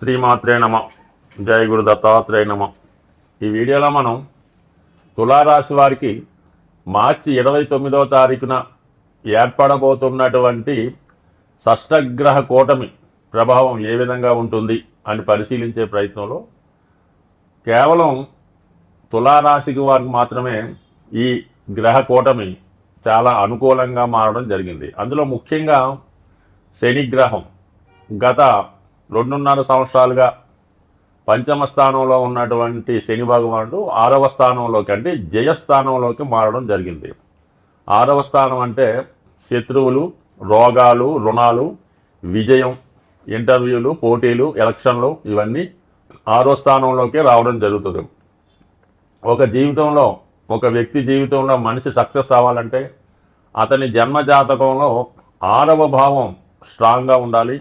శ్రీమాత్రే నమ. జయ గురు దత్తాత్రేయ నమ. ఈ వీడియోలో మనం తులారాశి వారికి మార్చి ఇరవై తొమ్మిదవ తారీఖున ఏర్పడబోతున్నటువంటి షష్టగ్రహ కూటమి ప్రభావం ఏ విధంగా ఉంటుంది అని పరిశీలించే ప్రయత్నంలో కేవలం తులారాశికి వారికి మాత్రమే ఈ గ్రహ కూటమి చాలా అనుకూలంగా మారడం జరిగింది. అందులో ముఖ్యంగా శనిగ్రహం గత రెండున్నర సంవత్సరాలుగా పంచమ స్థానంలో ఉన్నటువంటి శని భగవానుడు ఆరవ స్థానంలోకి అంటే జయస్థానంలోకి మారడం జరిగింది. ఆరవ స్థానం అంటే శత్రువులు రోగాలు రుణాలు విజయం ఇంటర్వ్యూలు పోటీలు ఎలక్షన్లు ఇవన్నీ ఆరో స్థానంలోకి రావడం జరుగుతుంది. ఒక జీవితంలో ఒక వ్యక్తి జీవితంలో మనిషి సక్సెస్ అవ్వాలంటే అతని జన్మ జాతకంలో ఆరవ భావం స్ట్రాంగ్గా ఉండాలి.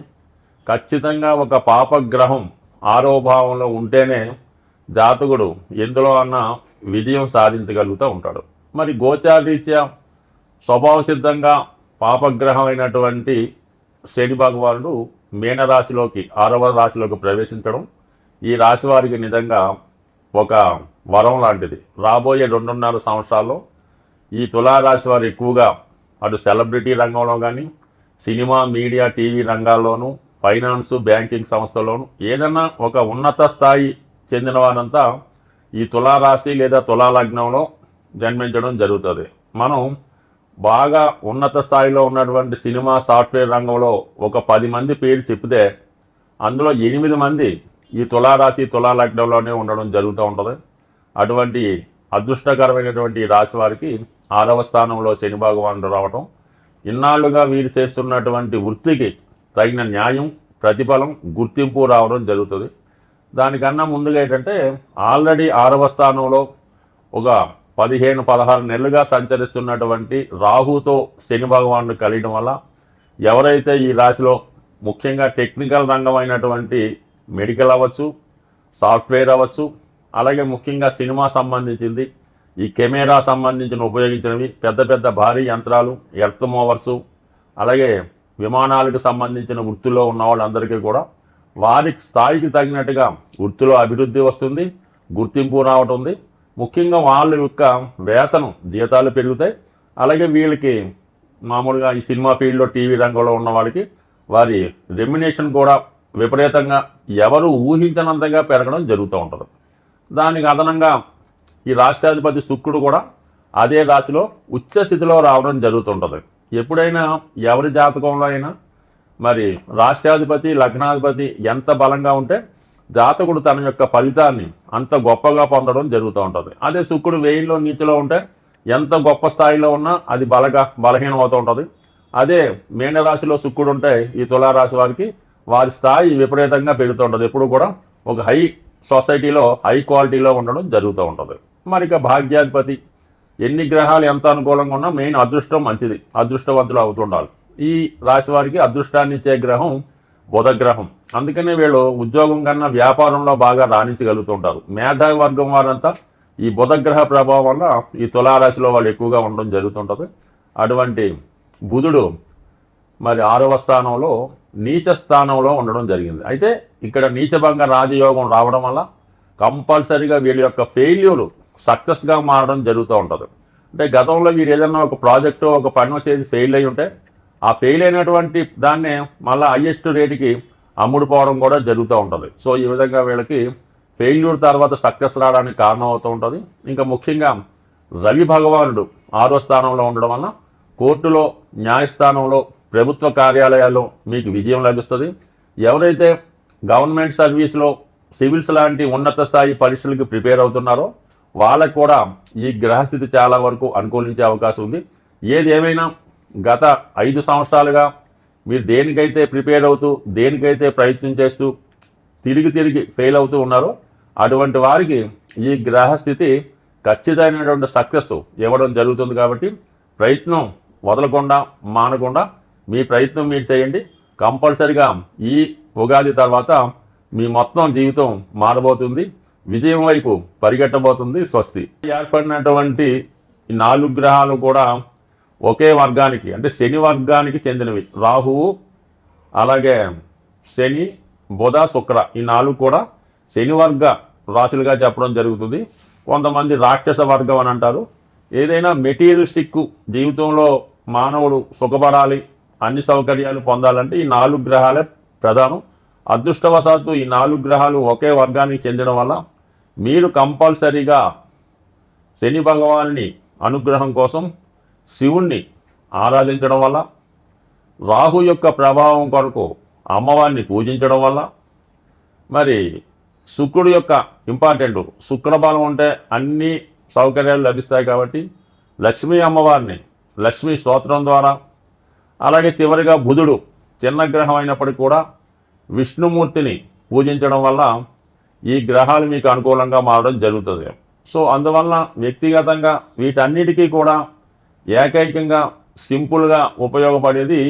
ఖచ్చితంగా ఒక పాపగ్రహం ఆరవ భావంలో ఉంటేనే జాతకుడు ఎందులో అన్న విజయం సాధించగలుగుతూ ఉంటాడు. మరి గోచారీత్యా స్వభావ సిద్ధంగా పాపగ్రహం అయినటువంటి శని భగవానుడు మీనరాశిలోకి ఆరవ రాశిలోకి ప్రవేశించడం ఈ రాశి వారికి నిజంగా ఒక వరం లాంటిది. రాబోయే రెండున్నర సంవత్సరాల్లో ఈ తులారాశి వారు ఎక్కువగా అటు సెలబ్రిటీ రంగంలో కానీ సినిమా మీడియా టీవీ రంగాల్లోనూ ఫైనాన్స్ బ్యాంకింగ్ సంస్థలోను ఏదైనా ఒక ఉన్నత స్థాయి చెందిన వారంతా ఈ తులారాశి లేదా తులాలగ్నంలో జన్మించడం జరుగుతుంది. మనం బాగా ఉన్నత స్థాయిలో ఉన్నటువంటి సినిమా సాఫ్ట్వేర్ రంగంలో ఒక పది మంది పేరు చెప్తే అందులో ఎనిమిది మంది ఈ తులారాశి తులాలగ్నంలోనే ఉండడం జరుగుతూ ఉంటుంది. అటువంటి అదృష్టకరమైనటువంటి రాశి వారికి ఆరవ స్థానంలో శని భగవానుడు రావటం ఇన్నాళ్ళుగా వీరు చేస్తున్నటువంటి వృత్తికి తగిన న్యాయం ప్రతిఫలం గుర్తింపు రావడం జరుగుతుంది. దానికన్నా ముందుగా ఏంటంటే ఆల్రెడీ ఆరవ స్థానంలో ఒక పదిహేను పదహారు నెలలుగా సంచరిస్తున్నటువంటి రాహుతో శని భగవానుడు కలియడం వల్ల ఎవరైతే ఈ రాశిలో ముఖ్యంగా టెక్నికల్ రంగం అయినటువంటి మెడికల్ అవ్వచ్చు సాఫ్ట్వేర్ అవ్వచ్చు అలాగే ముఖ్యంగా సినిమా సంబంధించింది ఈ కెమెరా సంబంధించిన ఉపయోగించినవి పెద్ద పెద్ద భారీ యంత్రాలు ఎర్త్ మోవర్సు అలాగే విమానాలకు సంబంధించిన వృత్తిలో ఉన్న వాళ్ళందరికీ కూడా వారి స్థాయికి తగినట్టుగా వృత్తిలో అభివృద్ధి వస్తుంది గుర్తింపు రావటం ఉంది. ముఖ్యంగా వాళ్ళ యొక్క వేతనం జీతాలు పెరుగుతాయి. అలాగే వీళ్ళకి మామూలుగా ఈ సినిమా ఫీల్డ్లో టీవీ రంగంలో ఉన్న వాళ్ళకి వారి రెమ్యునేషన్ కూడా విపరీతంగా ఎవరు ఊహించనంతగా పెరగడం జరుగుతూ ఉంటుంది. దానికి అదనంగా ఈ రాష్ట్రాధిపతి శుక్రుడు కూడా అదే రాశిలో ఉచ్చ స్థితిలో రావడం జరుగుతుంటుంది ఎప్పుడైనా ఎవరి జాతకంలో అయినా మరి రాష్ట్రాధిపతి లగ్నాధిపతి ఎంత బలంగా ఉంటే జాతకుడు తన యొక్క ఫలితాన్ని అంత గొప్పగా పొందడం జరుగుతూ ఉంటుంది. అదే శుక్రుడు వేయిలో నీతిలో ఉంటే ఎంత గొప్ప స్థాయిలో ఉన్నా అది బలగా బలహీనం అవుతూ ఉంటుంది. అదే మీనరాశిలో శుక్రుడు ఉంటే ఈ తులారాశి వారికి వారి స్థాయి విపరీతంగా పెరుగుతుంటుంది ఎప్పుడు కూడా ఒక హై సొసైటీలో హై క్వాలిటీలో ఉండడం జరుగుతూ ఉంటుంది. మరి ఇక భాగ్యాధిపతి ఎన్ని గ్రహాలు ఎంత అనుకూలంగా ఉన్నా మెయిన్ అదృష్టం మంచిది. అదృష్టవంతులు అవుతుండాలి. ఈ రాశి వారికి అదృష్టాన్ని ఇచ్చే గ్రహం బుధగ్రహం. అందుకనే వీళ్ళు ఉద్యోగం కన్నా వ్యాపారంలో బాగా రాణించగలుగుతుంటారు. మేధావి వర్గం వారంతా ఈ బుధ గ్రహ ప్రభావం వల్ల ఈ తులారాశిలో వాళ్ళు ఎక్కువగా ఉండడం జరుగుతుంటుంది. అటువంటి బుధుడు మరి ఆరవ స్థానంలో నీచ స్థానంలో ఉండడం జరిగింది. అయితే ఇక్కడ నీచభంగ రాజయోగం రావడం వల్ల కంపల్సరీగా వీళ్ళ యొక్క ఫెయిల్యూర్ సక్సెస్గా మారడం జరుగుతూ ఉంటుంది. అంటే గతంలో మీరు ఏదైనా ఒక ప్రాజెక్టు ఒక పని చేసి ఫెయిల్ అయి ఉంటే ఆ ఫెయిల్ అయినటువంటి దాన్నే మళ్ళీ హయ్యెస్ట్ రేటుకి అమ్ముడుపోవడం కూడా జరుగుతూ ఉంటుంది. సో ఈ విధంగా వీళ్ళకి ఫెయిల్యూర్ తర్వాత సక్సెస్ రావడానికి కారణం అవుతూ ఉంటుంది. ఇంకా ముఖ్యంగా రవి భగవానుడు ఆరో స్థానంలో ఉండడం వల్ల కోర్టులో న్యాయస్థానంలో ప్రభుత్వ కార్యాలయాల్లో మీకు విజయం లభిస్తుంది. ఎవరైతే గవర్నమెంట్ సర్వీస్లో సివిల్స్ లాంటి ఉన్నత స్థాయి పరీక్షలకు ప్రిపేర్ అవుతున్నారో వాళ్ళకు కూడా ఈ గ్రహస్థితి చాలా వరకు అనుకూలించే అవకాశం ఉంది. ఏది ఏమైనా గత ఐదు సంవత్సరాలుగా మీరు దేనికైతే ప్రిపేర్ అవుతూ దేనికైతే ప్రయత్నం చేస్తూ తిరిగి తిరిగి ఫెయిల్ అవుతూ ఉన్నారో అటువంటి వారికి ఈ గ్రహస్థితి ఖచ్చితమైనటువంటి సక్సెస్ ఇవ్వడం జరుగుతుంది కాబట్టి ప్రయత్నం వదలకుండా మానకుండా మీ ప్రయత్నం మీరు చేయండి. కంపల్సరిగా ఈ ఉగాది తర్వాత మీ మొత్తం జీవితం మారబోతుంది. విజయం వైపు పరిగెట్టబోతుంది స్వస్తి. ఏర్పడినటువంటి నాలుగు గ్రహాలు కూడా ఒకే వర్గానికి అంటే శని వర్గానికి చెందినవి. రాహువు అలాగే శని బుధ శుక్ర ఈ నాలుగు కూడా శని వర్గ రాశులుగా చెప్పడం జరుగుతుంది. కొంతమంది రాక్షస వర్గం అని అంటారు. ఏదైనా మెటీరియలిస్టిక్ జీవితంలో మానవుడు సుఖపడాలి అన్ని సౌకర్యాలు పొందాలంటే ఈ నాలుగు గ్రహాలే ప్రధానం. అదృష్టవశాత్తు ఈ నాలుగు గ్రహాలు ఒకే వర్గానికి చెందడం వల్ల మీరు కంపల్సరీగా శని భగవాన్ని అనుగ్రహం కోసం శివుణ్ణి ఆరాధించడం వల్ల రాహు యొక్క ప్రభావం కొరకు అమ్మవారిని పూజించడం వల్ల మరి శుక్రుడు యొక్క ఇంపార్టెంట్ శుక్రబలం ఉంటే అన్ని సౌకర్యాలు లభిస్తాయి కాబట్టి లక్ష్మీ అమ్మవారిని లక్ష్మీ స్తోత్రం ద్వారా అలాగే చివరిగా బుధుడు చిన్న గ్రహం అయినప్పటికీ కూడా విష్ణుమూర్తిని పూజించడం వల్ల ఈ గ్రహాలు మీకు అనుకూలంగా మారడం జరుగుతుంది. సో అందువల్ల వ్యక్తిగతంగా వీటన్నిటికీ కూడా ఏకైకంగా సింపుల్గా ఉపయోగపడేది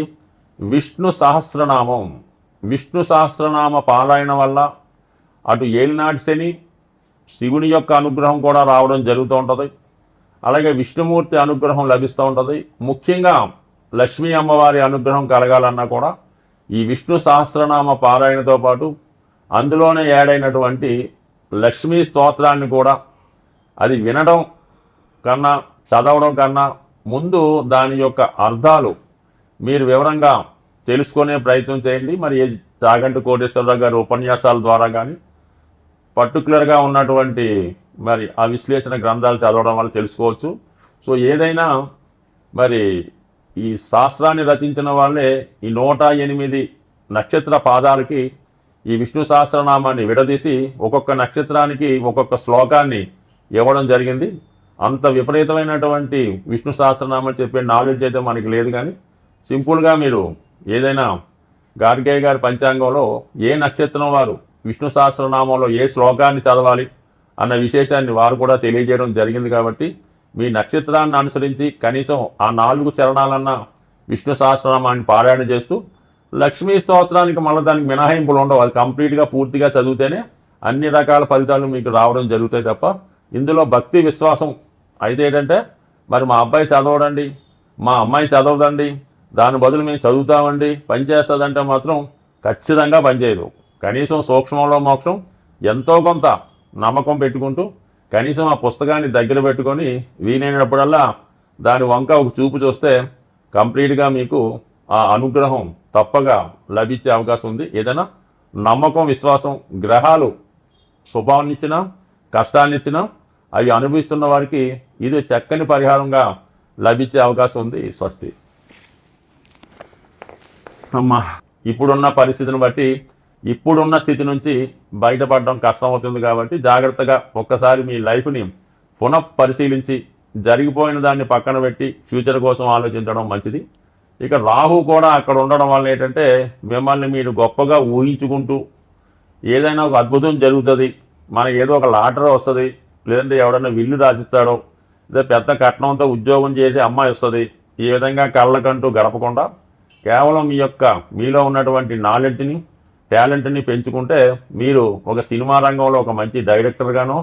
విష్ణు సహస్రనామం. విష్ణు సహస్రనామ పారాయణ వల్ల అటు ఏలినాటి శని శివుని యొక్క అనుగ్రహం కూడా రావడం జరుగుతూ ఉంటుంది. అలాగే విష్ణుమూర్తి అనుగ్రహం లభిస్తూ ఉంటుంది. ముఖ్యంగా లక్ష్మీ అమ్మవారి అనుగ్రహం కలగాలన్నా కూడా ఈ విష్ణు సహస్రనామ పారాయణతో పాటు అందులోనే ఏడైనటువంటి లక్ష్మీ స్తోత్రాన్ని కూడా అది వినడం కన్నా చదవడం కన్నా ముందు దాని యొక్క అర్థాలు మీరు వివరంగా తెలుసుకునే ప్రయత్నం చేయండి. మరి ఏ చాగంటి కోటేశ్వరరావు గారి ఉపన్యాసాల ద్వారా కానీ పర్టికులర్గా ఉన్నటువంటి మరి ఆ విశ్లేషణ గ్రంథాలు చదవడం వల్ల తెలుసుకోవచ్చు. సో ఏదైనా మరి ఈ శాస్త్రాన్ని రచించిన వాళ్ళే ఈ నూట ఎనిమిది నక్షత్ర పాదాలకి ఈ విష్ణు సహస్రనామాన్ని విడదీసి ఒక్కొక్క నక్షత్రానికి ఒక్కొక్క శ్లోకాన్ని ఇవ్వడం జరిగింది. అంత విపరీతమైనటువంటి విష్ణు సహస్రనామం చెప్పే నాలెడ్జ్ అయితే మనకి లేదు కానీ సింపుల్గా మీరు ఏదైనా గార్గేయ గారి పంచాంగంలో ఏ నక్షత్రం వారు విష్ణు సహస్రనామంలో ఏ శ్లోకాన్ని చదవాలి అన్న విశేషాన్ని వారు కూడా తెలియజేయడం జరిగింది కాబట్టి మీ నక్షత్రాన్ని అనుసరించి కనీసం ఆ నాలుగు చరణాలన్న విష్ణు సహస్రనామాన్ని పారాయణ చేస్తూ లక్ష్మీ స్తోత్రానికి మళ్ళీ దానికి మినహాయింపులు ఉండవు. అది కంప్లీట్గా పూర్తిగా చదివితేనే అన్ని రకాల ఫలితాలు మీకు రావడం జరుగుతాయి తప్ప ఇందులో భక్తి విశ్వాసం అయితే ఏంటంటే మరి మా అబ్బాయి చదవడండి మా అమ్మాయి చదవదండి దాని బదులు మేము చదువుతామండి పని చేస్తుందంటే మాత్రం ఖచ్చితంగా పనిచేయదు కనీసం సూక్ష్మంలో మోక్షం ఎంతో కొంత నమ్మకం పెట్టుకుంటూ కనీసం ఆ పుస్తకాన్ని దగ్గర పెట్టుకొని వీలైనప్పుడల్లా దాని వంక ఒక చూపు చూస్తే కంప్లీట్గా మీకు ఆ అనుగ్రహం తప్పగా లభించే అవకాశం ఉంది. ఏదైనా నమ్మకం విశ్వాసం గ్రహాలు శుభాన్నిచ్చినా కష్టాన్నిచ్చినా అవి అనుభవిస్తున్న వారికి ఇది చక్కని పరిహారంగా లభించే అవకాశం ఉంది స్వస్తి. అమ్మా ఇప్పుడున్న పరిస్థితిని బట్టి ఇప్పుడున్న స్థితి నుంచి బయటపడడం కష్టం అవుతుంది కాబట్టి జాగ్రత్తగా ఒక్కసారి మీ లైఫ్ని పునః పరిశీలించి జరిగిపోయిన దాన్ని పక్కన పెట్టి ఫ్యూచర్ కోసం ఆలోచించడం మంచిది. ఇక రాహు కూడా అక్కడ ఉండడం వల్ల ఏంటంటే మిమ్మల్ని మీరు గొప్పగా ఊహించుకుంటూ ఏదైనా ఒక అద్భుతం జరుగుతుంది మనకి ఏదో ఒక లాటరీ వస్తుంది లేదంటే ఎవడన్నా విల్లు రాసిస్తాడో లేదా పెద్ద కట్నంతో ఉద్యోగం చేసే అమ్మాయి వస్తుంది ఈ విధంగా కళ్ళకంటూ గడపకుండా కేవలం మీ యొక్క మీలో ఉన్నటువంటి నాలెడ్జ్ని టాలెంట్ని పెంచుకుంటే మీరు ఒక సినిమా రంగంలో ఒక మంచి డైరెక్టర్గానో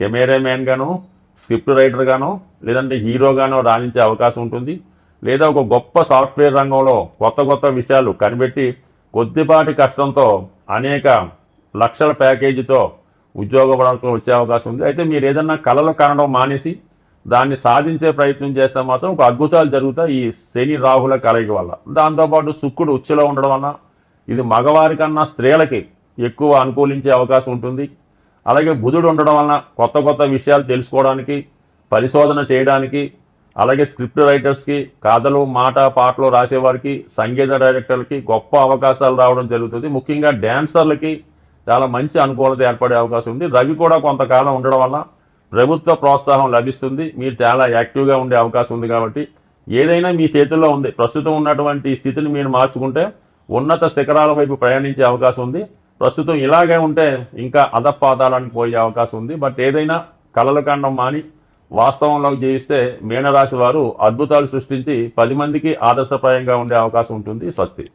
కెమెరామ్యాన్గానో స్క్రిప్ట్ రైటర్గానో లేదంటే హీరోగానో రాణించే అవకాశం ఉంటుంది. లేదా ఒక గొప్ప సాఫ్ట్వేర్ రంగంలో కొత్త కొత్త విషయాలు కనిపెట్టి కొద్దిపాటి కష్టంతో అనేక లక్షల ప్యాకేజీతో ఉద్యోగ పడకు వచ్చే అవకాశం ఉంది. అయితే మీరు ఏదన్నా కళలు కనడం మానేసి దాన్ని సాధించే ప్రయత్నం చేస్తే మాత్రం ఒక అద్భుతాలు జరుగుతాయి ఈ శని రాహుల కలయిక వల్ల. దాంతోపాటు శుక్రుడు ఉచ్చులో ఉండడం వల్ల ఇది మగవారి కన్నా స్త్రీలకి ఎక్కువ అనుకూలించే అవకాశం ఉంటుంది. అలాగే బుధుడు ఉండడం వలన కొత్త కొత్త విషయాలు తెలుసుకోవడానికి పరిశోధన చేయడానికి అలాగే స్క్రిప్ట్ రైటర్స్కి కథలు మాట పాటలు రాసేవారికి సంగీత డైరెక్టర్లకి గొప్ప అవకాశాలు రావడం జరుగుతుంది. ముఖ్యంగా డ్యాన్సర్లకి చాలా మంచి అనుకూలత ఏర్పడే అవకాశం ఉంది. రవి కూడా కొంతకాలం ఉండడం వల్ల ప్రభుత్వ ప్రోత్సాహం లభిస్తుంది. మీరు చాలా యాక్టివ్గా ఉండే అవకాశం ఉంది కాబట్టి. ఏదైనా మీ చేతుల్లో ఉంది. ప్రస్తుతం ఉన్నటువంటి స్థితిని మీరు మార్చుకుంటే ఉన్నత శిఖరాల వైపు ప్రయాణించే అవకాశం ఉంది. ప్రస్తుతం ఇలాగే ఉంటే ఇంకా అధపాతాలకు పోయే అవకాశం ఉంది. బట్ ఏదైనా కలలు కండం మాని వాస్తవంలో జీవిస్తే మీనరాశి వారు అద్భుతాలు సృష్టించి పది మందికి ఆదర్శప్రాయంగా ఉండే అవకాశం ఉంటుంది స్వస్తి.